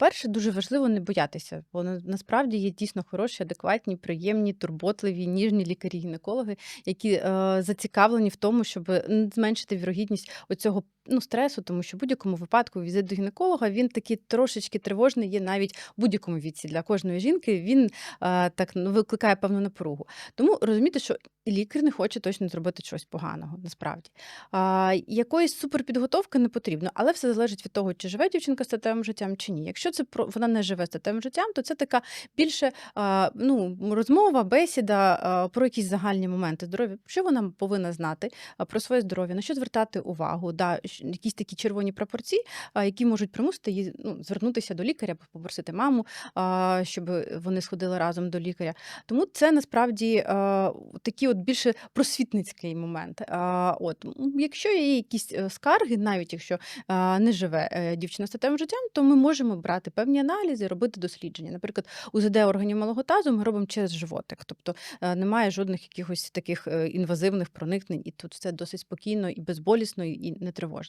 По-перше, дуже важливо не боятися, бо насправді є дійсно хороші, адекватні, приємні, турботливі, ніжні лікарі-гінекологи, які, е, зацікавлені в тому, щоб, зменшити вірогідність оцього, ну, стресу, тому що в будь-якому випадку візит до гінеколога, він такий трошечки тривожний є навіть в будь-якому віці. Для кожної жінки він, е, так, ну, викликає певну напругу. Тому розуміти, що лікар не хоче точно зробити чогось поганого насправді. А, якоїсь суперпідготовки не потрібно, але все залежить від того, чи живе дівчинка статевим життям, чи ні. Якщо це про вона не живе статевим життям, то це така більше, ну, розмова, бесіда, про якісь загальні моменти здоров'я. Що вона повинна знати, про своє здоров'я, на що звертати увагу, да, якісь такі червоні прапорці, а, які можуть примусити її, ну, звернутися до лікаря попросити маму, щоб вони сходили разом до лікаря. Тому це насправді, а, такий от більше просвітницький момент. От, якщо є якісь, е, скарги, навіть якщо, не живе, е, дівчина статевим життям, то ми можемо брати певні аналізи, робити дослідження. Наприклад, УЗД органів малого тазу ми робимо через животик, тобто, е, немає жодних якихось таких, е, інвазивних проникнень, і тут все досить спокійно і безболісно, і не тривожно.